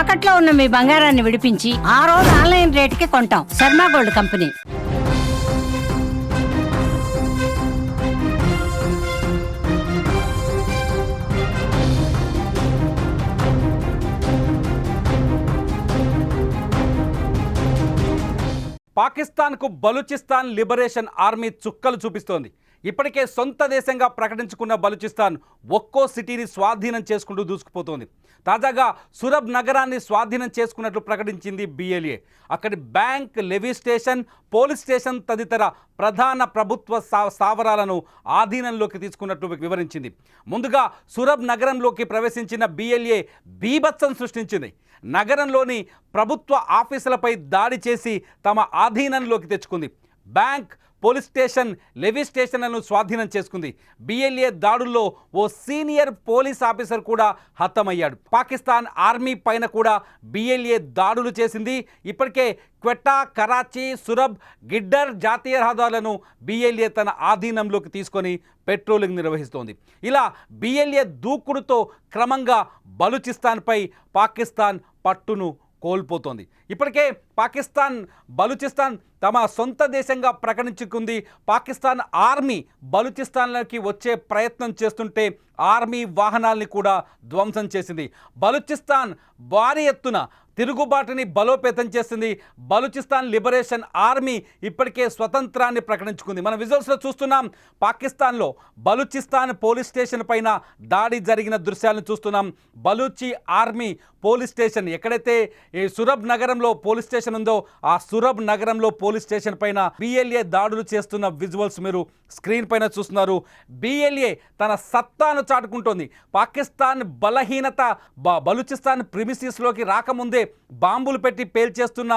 తాకట్లో ఉన్న మీ బంగారాన్ని విడిపించి ఆ రోజు ఆన్లైన్ రేటుకి కొంటాం. Sharma gold company. పాకిస్తాన్కు బలూచిస్తాన్ లిబరేషన్ ఆర్మీ చుక్కలు చూపిస్తోంది. ఇప్పటికే సొంత దేశంగా ప్రకటించుకున్న బలూచిస్తాన్ ఒక్కో సిటీని స్వాధీనం చేసుకుంటూ దూసుకుపోతోంది. తాజాగా సురబ్ నగరాన్ని స్వాధీనం చేసుకున్నట్లు ప్రకటించింది బిఎల్ఏ అక్కడి bank levy station police station తదితర ప్రధాన ప్రభుత్వ స్థా స్థావరాలను ఆధీనంలోకి తీసుకున్నట్లు వివరించింది. ముందుగా సురబ్ నగరంలోకి ప్రవేశించిన బిఎల్ఏ బీభత్సం సృష్టించింది. నగరంలోని ప్రభుత్వ ఆఫీసులపై దాడి చేసి తమ ఆధీనంలోకి తెచ్చుకుంది. బ్యాంక్ పోలీస్ స్టేషన్ లెవీ స్టేషన్లను స్వాధీనం చేసుకుంది. బిఎల్ఏ దాడుల్లో ఓ సీనియర్ పోలీస్ ఆఫీసర్ కూడా హతమయ్యాడు. పాకిస్తాన్ ఆర్మీ పైన కూడా బిఎల్ఏ దాడులు చేసింది. ఇప్పటికే క్వెట్టా కరాచీ సురబ్ గిడ్డర్ జాతీయ రహదారులను బిఎల్ఏ తన ఆధీనంలోకి తీసుకొని పెట్రోలింగ్ నిర్వహిస్తోంది. ఇలా బిఎల్ఏ దూకుడుతో క్రమంగా బలూచిస్తాన్పై పాకిస్తాన్ పట్టును కోల్పోతోంది. ఇప్పటికే పాకిస్తాన్ బలూచిస్తాన్ తమ సొంత దేశంగా ప్రకటించుకుంది. పాకిస్తాన్ ఆర్మీ బలూచిస్తాన్లోకి వచ్చే ప్రయత్నం చేస్తుంటే ఆర్మీ వాహనాల్ని కూడా ధ్వంసం చేసింది. బలూచిస్తాన్ భారీ ఎత్తున తిరుగుబాటుని బలోపేతం చేసింది బలూచిస్తాన్ లిబరేషన్ ఆర్మీ. ఇప్పటికే స్వతంత్రాన్ని ప్రకటించుకుంది. మన విజువల్స్లో చూస్తున్నాం పాకిస్తాన్లో బలూచిస్తాన్ పోలీస్ స్టేషన్ పైన దాడి జరిగిన దృశ్యాలను చూస్తున్నాం. బలూచి ఆర్మీ పోలీస్ స్టేషన్ ఎక్కడైతే ఈ సురబ్ నగరంలో పోలీస్ స్టేషన్ ఉందో ఆ సురబ్ నగరంలో పోలీస్ స్టేషన్ పైన బిఎల్ఏ దాడులు చేస్తున్న విజువల్స్ మీరు స్క్రీన్ పైన చూస్తున్నారు. బిఎల్ఏ తన సత్తాను చాటుకుంటోంది. పాకిస్తాన్ బలహీనత బ- బలూచిస్తాన్ ప్రిమిసిస్లోకి రాకముందే బాంబులు పెట్టి పేల్చేస్తున్న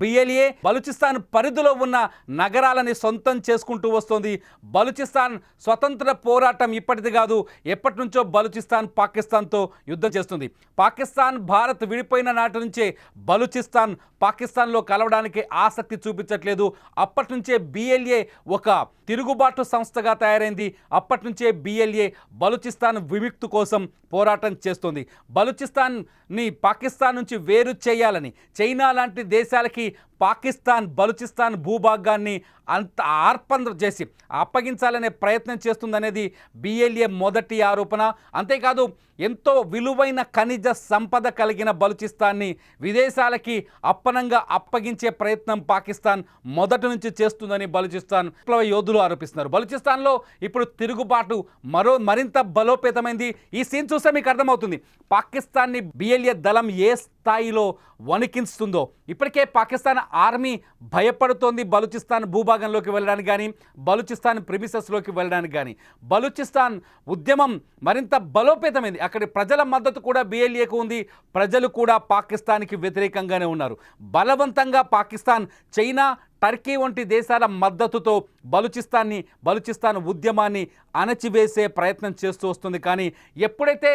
బిఎల్ఏ బలూచిస్తాన్ పరిధిలో ఉన్న నగరాలని సొంతం చేసుకుంటూ వస్తోంది. బలూచిస్తాన్ స్వతంత్ర పోరాటం ఇప్పటిది కాదు ఎప్పటి నుంచో బలూచిస్తాన్ పాకిస్తాన్తో యుద్ధం చేస్తుంది. పాకిస్తాన్ భారత్ విడిపోయిన నాటి నుంచే బలూచిస్తాన్ పాకిస్తాన్లో కలవడానికి ఆసక్తి చూపించట్లేదు. అప్పటి నుంచే బిఎల్ఏ ఒక తిరుగుబాటు సంస్థగా తయారైంది. అప్పటి నుంచే బిఎల్ఏ బలూచిస్తాన్ విముక్తి కోసం పోరాటం చేస్తుంది. బలుచిస్తాన్ని పాకిస్తాన్ నుంచి వేరు చేయాలని చైనా లాంటి దేశాలకి పాకిస్తాన్ బలుచిస్తాన్ భూభాగాన్ని అంత ఆర్పణ చేసి అప్పగించాలనే ప్రయత్నం చేస్తుందనేది బిఎల్ఏ మొదటి ఆరోపణ. అంతేకాదు ఎంతో విలువైన ఖనిజ సంపద కలిగిన బలుచిస్తాన్ని విదేశాలకి అప్పనంగా అప్పగించే ప్రయత్నం పాకిస్తాన్ మొదటి నుంచి చేస్తుందని బలుచిస్తాన్ విప్లవ యోధులు ఆరోపిస్తున్నారు. బలుచిస్తాన్లో ఇప్పుడు తిరుగుబాటు మరో మరింత బలోపేతమైంది. ఈ సీన్ చూస్తే మీకు అర్థమవుతుంది. పాకిస్తాన్ని బిఎల్ఏ దళం ఏ స్థాయిలో వణికిస్తుందో. ఇప్పటికే పాకిస్తాన్ ఆర్మీ భయపడుతోంది బలూచిస్తాన్ భూభాగంలోకి వెళ్ళడానికి కానీ బలూచిస్తాన్ ప్రిమిసెస్లోకి వెళ్ళడానికి కానీ. బలూచిస్తాన్ ఉద్యమం మరింత బలోపేతమైంది. అక్కడి ప్రజల మద్దతు కూడా బిఎల్ఏకు ఉంది. ప్రజలు కూడా పాకిస్తాన్కి వ్యతిరేకంగానే ఉన్నారు. బలవంతంగా పాకిస్తాన్ చైనా టర్కీ వంటి దేశాల మద్దతుతో బలూచిస్తాన్ని బలూచిస్తాన్ ఉద్యమాన్ని అణచివేసే ప్రయత్నం చేస్తూ వస్తుంది. కానీ ఎప్పుడైతే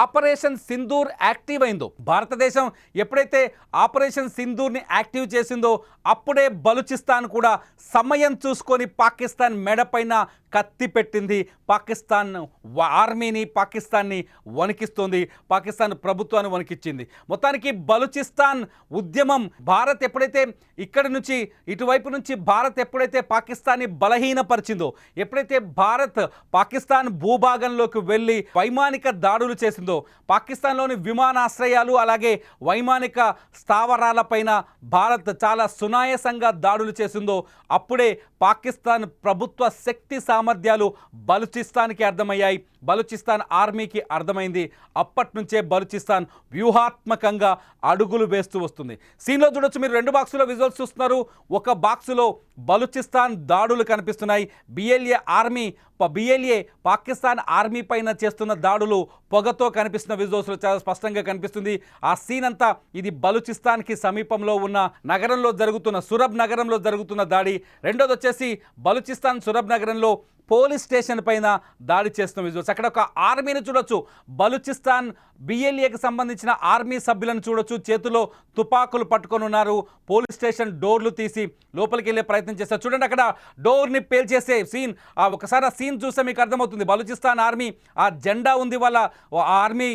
ఆపరేషన్ సింధూర్ యాక్టివ్ అయిందో భారతదేశం ఎప్పుడైతే ఆపరేషన్ సింధూర్ని యాక్టివ్ చేసిందో అప్పుడే బలుచిస్తాన్ కూడా సమయం చూసుకొని పాకిస్తాన్ మెడపైన కత్తి పెట్టింది పాకిస్తాన్ ఆర్మీని పాకిస్తాన్ని వణికిస్తోంది. పాకిస్తాన్ ప్రభుత్వాన్ని వణికిచ్చింది. మొత్తానికి బలూచిస్తాన్ ఉద్యమం భారత్ ఎప్పుడైతే ఇక్కడి నుంచి ఇటువైపు నుంచి భారత్ ఎప్పుడైతే పాకిస్తాన్ని బలహీనపరిచిందో ఎప్పుడైతే భారత్ పాకిస్తాన్ భూభాగంలోకి వెళ్ళి వైమానిక దాడులు చేసిందో పాకిస్తాన్లోని విమానాశ్రయాలు అలాగే వైమానిక స్థావరాలపైన భారత్ చాలా సునాయాసంగా దాడులు చేసిందో అప్పుడే పాకిస్తాన్ ప్రభుత్వ శక్తి సామర్థ్యాలు బలుచిస్తాన్కి అర్థమయ్యాయి. బలూచిస్తాన్ ఆర్మీకి అర్థమైంది. అప్పటి నుంచే బలుచిస్తాన్ వ్యూహాత్మకంగా అడుగులు వేస్తూ వస్తుంది. సీన్లో చూడొచ్చు మీరు రెండు బాక్సులో విజువల్స్ చూస్తున్నారు. ఒక బాక్సులో బలుచిస్తాన్ దాడులు కనిపిస్తున్నాయి. BLA army BLA Pakistan army పైన చేస్తున్న దాడులు పొగతో కనిపిస్తున్న విజువల్స్లో చాలా స్పష్టంగా కనిపిస్తుంది. ఆ సీన్ అంతా ఇది బలుచిస్తాన్కి సమీపంలో ఉన్న నగరంలో జరుగుతున్న సురబ్ నగరంలో జరుగుతున్న దాడి. రెండోది వచ్చేసి బలుచిస్తాన్ సురబ్ నగరంలో పోలీస్ స్టేషన్ పైన దాడి చేస్తున్న విజువల్స్. అక్కడ ఒక ఆర్మీని చూడొచ్చు. బలూచిస్తాన్ బిఎల్ఏకి సంబంధించిన ఆర్మీ సభ్యులను చూడొచ్చు. చేతిలో తుపాకులు పట్టుకొని ఉన్నారు. పోలీస్ స్టేషన్ డోర్లు తీసి లోపలికి వెళ్ళే ప్రయత్నం చేస్తారు. చూడండి అక్కడ డోర్ని పేల్చేసే సీన్. ఒకసారి ఆ సీన్ చూస్తే మీకు అర్థమవుతుంది. బలూచిస్తాన్ ఆర్మీ ఆ జెండా ఉంది వాళ్ళ ఆర్మీ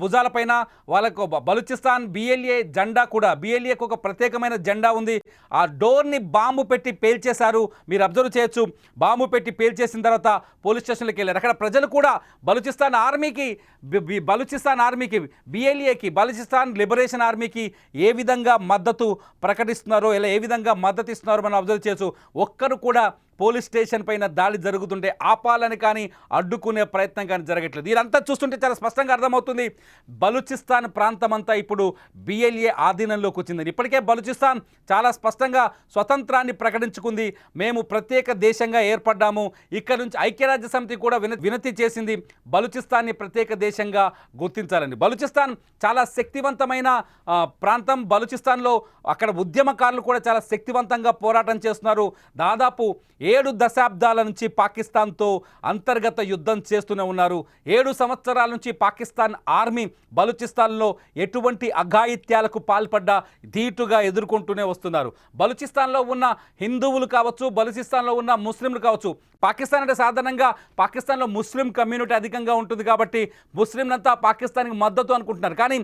భుజాలపైన వాళ్ళకు బలుచిస్తాన్ బలూచిస్తాన్ బిఎల్ఏ జెండా కూడా బిఎల్ఏకు ఒక ప్రత్యేకమైన జెండా ఉంది. ఆ డోర్ని బాంబు పెట్టి పేల్చేశారు. మీరు అబ్జర్వ్ చేయొచ్చు. బాంబు పెట్టి పేల్చేసిన తర్వాత పోలీస్ స్టేషన్లకు వెళ్ళారు. అక్కడ ప్రజలు కూడా బలూచిస్తాన్ ఆర్మీకి బలుచిస్తాన్ బలూచిస్తాన్ ఆర్మీకి బిఎల్ఏకి బలూచిస్తాన్ లిబరేషన్ ఆర్మీకి ఏ విధంగా మద్దతు ప్రకటిస్తున్నారో ఇలా ఏ విధంగా మద్దతు ఇస్తున్నారో మనం అబ్జర్వ్ చేయొచ్చు. ఒక్కరు కూడా పోలీస్ స్టేషన్ పైన దాడి జరుగుతుంటే ఆపాలని కానీ అడ్డుకునే ప్రయత్నం కానీ జరగట్లేదు. ఇదంతా చూస్తుంటే చాలా స్పష్టంగా అర్థమవుతుంది. బలూచిస్తాన్ ప్రాంతం అంతా ఇప్పుడు బిఎల్ఏ ఆధీనంలోకి వచ్చిందని. ఇప్పటికే బలూచిస్తాన్ చాలా స్పష్టంగా స్వతంత్రాన్ని ప్రకటించుకుంది. మేము ప్రత్యేక దేశంగా ఏర్పడ్డాము. ఇక్కడ నుంచి ఐక్యరాజ్య సమితి కూడా వినతి చేసింది. బలూచిస్తాన్ని ప్రత్యేక దేశంగా గుర్తించాలని. బలూచిస్తాన్ చాలా శక్తివంతమైన ప్రాంతం బలూచిస్తాన్లో. అక్కడ ఉద్యమకారులు కూడా చాలా శక్తివంతంగా పోరాటం చేస్తున్నారు. దాదాపు ఏడు దశాబ్దాల నుంచి పాకిస్తాన్తో అంతర్గత యుద్ధం చేస్తూనే ఉన్నారు. ఏడు సంవత్సరాల నుంచి పాకిస్తాన్ ఆర్మీ బలూచిస్తాన్లో ఎటువంటి అఘాయిత్యాలకు పాల్పడ్డా ధీటుగా ఎదుర్కొంటూనే వస్తున్నారు. బలూచిస్తాన్లో ఉన్న హిందువులు కావచ్చు బలూచిస్తాన్లో ఉన్న ముస్లింలు కావచ్చు పాకిస్తాన్ అంటే సాధారణంగా పాకిస్తాన్లో ముస్లిం కమ్యూనిటీ అధికంగా ఉంటుంది కాబట్టి ముస్లింలంతా పాకిస్తాన్కి మద్దతు అనుకుంటున్నారు. కానీ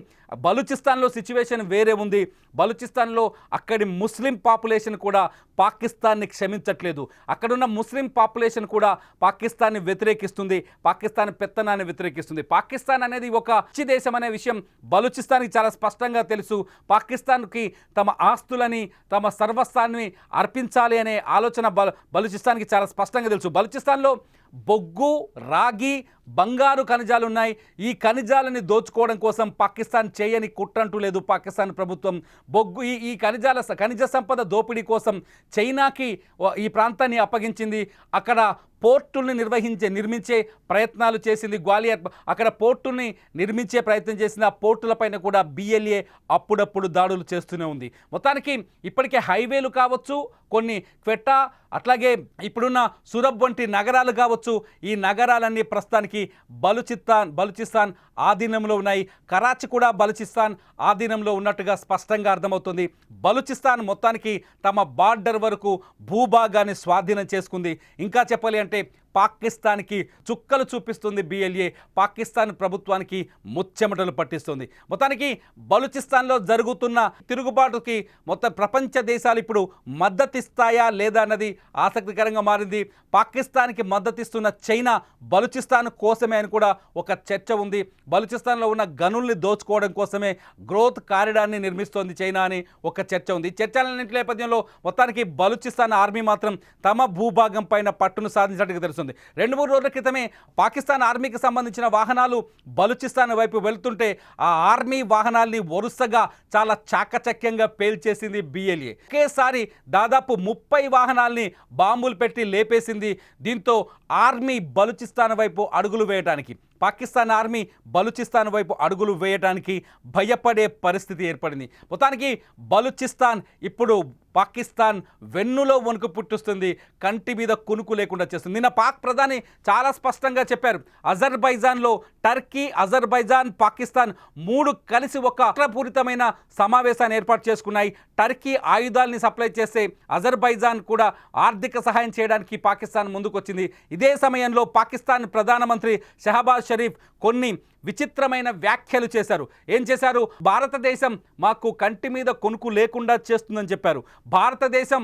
బలూచిస్తాన్లో సిచ్యువేషన్ వేరే ఉంది. బలూచిస్తాన్లో అక్కడి ముస్లిం పాపులేషన్ కూడా పాకిస్తాన్ని క్షమించట్లేదు. అక్కడున్న ముస్లిం పాపులేషన్ కూడా పాకిస్తాన్ని వ్యతిరేకిస్తుంది. పాకిస్తాన్ పెత్తనాన్ని వ్యతిరేకిస్తుంది. పాకిస్తాన్ అనేది ఒక పచ్చి దేశం అనే విషయం బలూచిస్తాన్కి చాలా స్పష్టంగా తెలుసు. పాకిస్తాన్కి తమ ఆస్తులని తమ సర్వస్వాన్ని అర్పించాలి అనే ఆలోచన బల బలూచిస్తాన్కి చాలా స్పష్టంగా తెలుసు. బలూచిస్తాన్లో బొగ్గు రాగి బంగారు ఖనిజాలు ఉన్నాయి. ఈ ఖనిజాలని దోచుకోవడం కోసం పాకిస్తాన్ చేయని కుట్రంటూ లేదు పాకిస్తాన్ ప్రభుత్వం. బొగ్గు ఈ ఈ ఖనిజాల ఖనిజ సంపద దోపిడీ కోసం చైనాకి ఈ ప్రాంతాన్ని అప్పగించింది. అక్కడ పోర్టుల్ని నిర్వహించే నిర్మించే ప్రయత్నాలు చేసింది గ్వాలియర్. అక్కడ పోర్టుల్ని నిర్మించే ప్రయత్నం చేసిన ఆ పోర్టులపైన కూడా బిఎల్ఏ అప్పుడప్పుడు దాడులు చేస్తూనే ఉంది. మొత్తానికి ఇప్పటికే హైవేలు కావచ్చు కొన్ని క్వెట్టా అట్లాగే ఇప్పుడున్న సురబ్ వంటి నగరాలు కావచ్చు ఈ నగరాలన్నీ ప్రస్తుతానికి బలుచిస్తాన్ బలుచిస్తాన్ ఆధీనంలో ఉన్నాయి. కరాచి కూడా బలుచిస్తాన్ ఆధీనంలో ఉన్నట్టుగా స్పష్టంగా అర్థమవుతుంది. బలుచిస్తాన్ మొత్తానికి తమ బార్డర్ వరకు భూభాగాన్ని స్వాధీనం చేసుకుంది. ఇంకా చెప్పాలి అంటే పాకిస్తాన్కి చుక్కలు చూపిస్తుంది బిఎల్ఏ పాకిస్తాన్ ప్రభుత్వానికి ముచ్చెమటలు పట్టిస్తుంది. మొత్తానికి బలూచిస్తాన్లో జరుగుతున్న తిరుగుబాటుకి మొత్తం ప్రపంచ దేశాలు ఇప్పుడు మద్దతిస్తాయా లేదా అన్నది ఆసక్తికరంగా మారింది. పాకిస్తాన్కి మద్దతిస్తున్న చైనా బలూచిస్తాన్ కోసమే అని కూడా ఒక చర్చ ఉంది. బలూచిస్తాన్లో ఉన్న గనుల్ని దోచుకోవడం కోసమే గ్రోత్ కారిడార్ని నిర్మిస్తోంది చైనా అని ఒక చర్చ ఉంది. ఈ చర్చలన్నింటి నేపథ్యంలో మొత్తానికి బలూచిస్తాన్ ఆర్మీ మాత్రం తమ భూభాగం పైన పట్టును సాధించినట్టుగా తెలుస్తుంది. రెండు మూడు రోజుల క్రితమే పాకిస్తాన్ ఆర్మీకి సంబంధించిన వాహనాలు బలుచిస్తాన్ వైపు వెళ్తుంటే ఆ ఆర్మీ వాహనాల్ని వరుసగా చాలా చాకచక్యంగా పేల్చేసింది బిఎల్ఏ ఒకేసారి దాదాపు ముప్పై వాహనాల్ని బాంబులు పెట్టి లేపేసింది దీంతో ఆర్మీ బలుచిస్తాన్ వైపు అడుగులు వేయడానికి పాకిస్తాన్ ఆర్మీ బలూచిస్తాన్ వైపు అడుగులు వేయడానికి భయపడే పరిస్థితి ఏర్పడింది. మొత్తానికి బలూచిస్తాన్ ఇప్పుడు పాకిస్తాన్ వెన్నులో వణుకు పుట్టిస్తుంది. కంటి మీద కునుకు లేకుండా చేస్తుంది. నిన్న పాక్ ప్రధాని చాలా స్పష్టంగా చెప్పారు. అజర్బైజాన్లో టర్కీ అజర్బైజాన్ పాకిస్తాన్ మూడు కలిసి ఒక అక్రపూరితమైన సమావేశాన్ని ఏర్పాటు చేసుకున్నాయి. టర్కీ ఆయుధాలని సప్లై చేస్తే అజర్బైజాన్ కూడా ఆర్థిక సహాయం చేయడానికి పాకిస్తాన్ ముందుకొచ్చింది. ఇదే సమయంలో పాకిస్తాన్ ప్రధానమంత్రి షహబాజ్ షరీఫ్ కొన్ని విచిత్రమైన వ్యాఖ్యలు చేశారు. ఏం చేశారు? భారతదేశం మాకు కంటి మీద కొనుక్కు లేకుండా చేస్తుందని చెప్పారు. భారతదేశం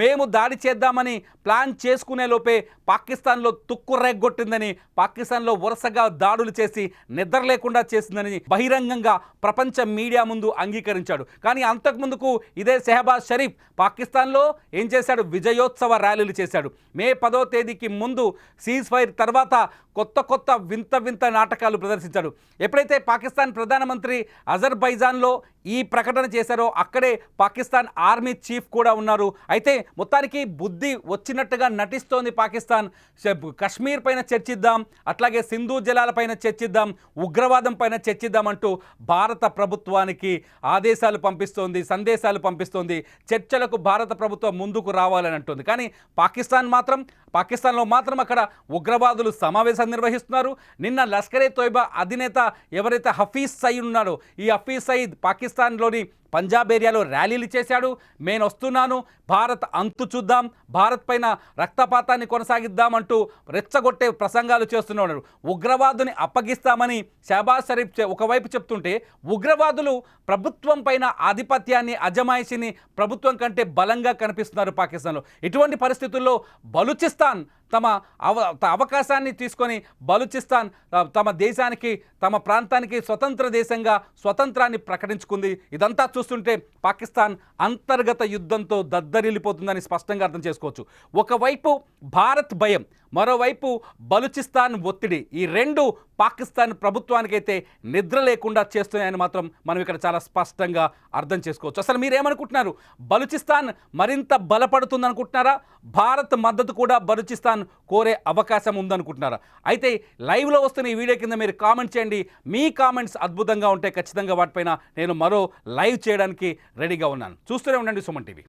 మేము దాడి చేద్దామని ప్లాన్ చేసుకునే లోపే పాకిస్తాన్లో తుక్కు రేగొట్టిందని పాకిస్తాన్లో వరుసగా దాడులు చేసి నిద్ర లేకుండా చేసిందని బహిరంగంగా ప్రపంచ మీడియా ముందు అంగీకరించాడు. కానీ అంతకుముందుకు ఇదే సెహబాజ్ షరీఫ్ పాకిస్తాన్లో ఏం చేశాడు? విజయోత్సవ ర్యాలీలు చేశాడు. మే పదో తేదీకి ముందు సీజ్ ఫైర్ తర్వాత కొత్త కొత్త వింత వింత నాటకాలు ప్రదర్శించారు ప్రదర్శించాడు ఎప్పుడైతే పాకిస్తాన్ ప్రధానమంత్రి అజర్బైజాన్లో ఈ ప్రకటన చేశారో అక్కడే పాకిస్తాన్ ఆర్మీ చీఫ్ కూడా ఉన్నారు. అయితే మొత్తానికి బుద్ధి వచ్చినట్టుగా నటిస్తోంది పాకిస్తాన్. కశ్మీర్ పైన చర్చిద్దాం అట్లాగే సింధు జలాలపైన చర్చిద్దాం ఉగ్రవాదం పైన చర్చిద్దాం అంటూ భారత ప్రభుత్వానికి ఆదేశాలు పంపిస్తోంది సందేశాలు పంపిస్తోంది. చర్చలకు భారత ప్రభుత్వం ముందుకు రావాలని అంటుంది. కానీ పాకిస్తాన్ మాత్రం పాకిస్తాన్లో మాత్రం అక్కడ ఉగ్రవాదులు సమావేశం నిర్వహిస్తున్నారు. నిన్న లష్కరే తోయిబా అధినేత ఎవరైతే హఫీజ్ సయీద్ ఉన్నాడో ఈ హఫీజ్ సయీద్ పాకిస్తాన్లోని పంజాబ్ ఏరియాలో ర్యాలీలు చేశాడు. నేను వస్తున్నాను. భారత్ అంతు చూద్దాం. భారత్ పైన రక్తపాతాన్ని కొనసాగిద్దామంటూ రెచ్చగొట్టే ప్రసంగాలు చేస్తున్నాడు. ఉగ్రవాదుని అప్పగిస్తామని షహబాజ్ షరీఫ్ చె- ఒకవైపు చెప్తుంటే ఉగ్రవాదులు ప్రభుత్వం పైన ఆధిపత్యాన్ని అజమాయిషిని ప్రభుత్వం కంటే బలంగా కనిపిస్తున్నారు పాకిస్తాన్లో. ఇటువంటి పరిస్థితుల్లో బలూచిస్తాన్ తమ అవ త- అవకాశాన్ని తీసుకొని బలూచిస్తాన్ తమ దేశానికి తమ ప్రాంతానికి స్వతంత్ర దేశంగా స్వతంత్రాన్ని ప్రకటించుకుంది. ఇదంతా చూస్తుంటే పాకిస్తాన్ అంతర్గత యుద్ధంతో దద్దరిల్లిపోతుందని స్పష్టంగా అర్థం చేసుకోవచ్చు. ఒకవైపు భారత్ భయం మరోవైపు బలుచిస్తాన్ ఒత్తిడి ఈ రెండు పాకిస్తాన్ ప్రభుత్వానికైతే నిద్ర లేకుండా చేస్తున్నాయని మాత్రం మనం ఇక్కడ చాలా స్పష్టంగా అర్థం చేసుకోవచ్చు. అసలు మీరేమనుకుంటున్నారు? బలూచిస్తాన్ మరింత బలపడుతుంది అనుకుంటున్నారా భారత్ మద్దతు కూడా బలూచిస్తాన్ కోరే అవకాశం ఉందనుకుంటున్నారా? అయితే లైవ్లో వస్తున్న ఈ వీడియో కింద మీరు కామెంట్ చేయండి. మీ కామెంట్స్ అద్భుతంగా ఉంటే ఖచ్చితంగా వాటిపైన నేను మరో లైవ్ చేయడానికి రెడీగా ఉన్నాను. చూస్తూనే ఉండండి సుమన్ టీవీ.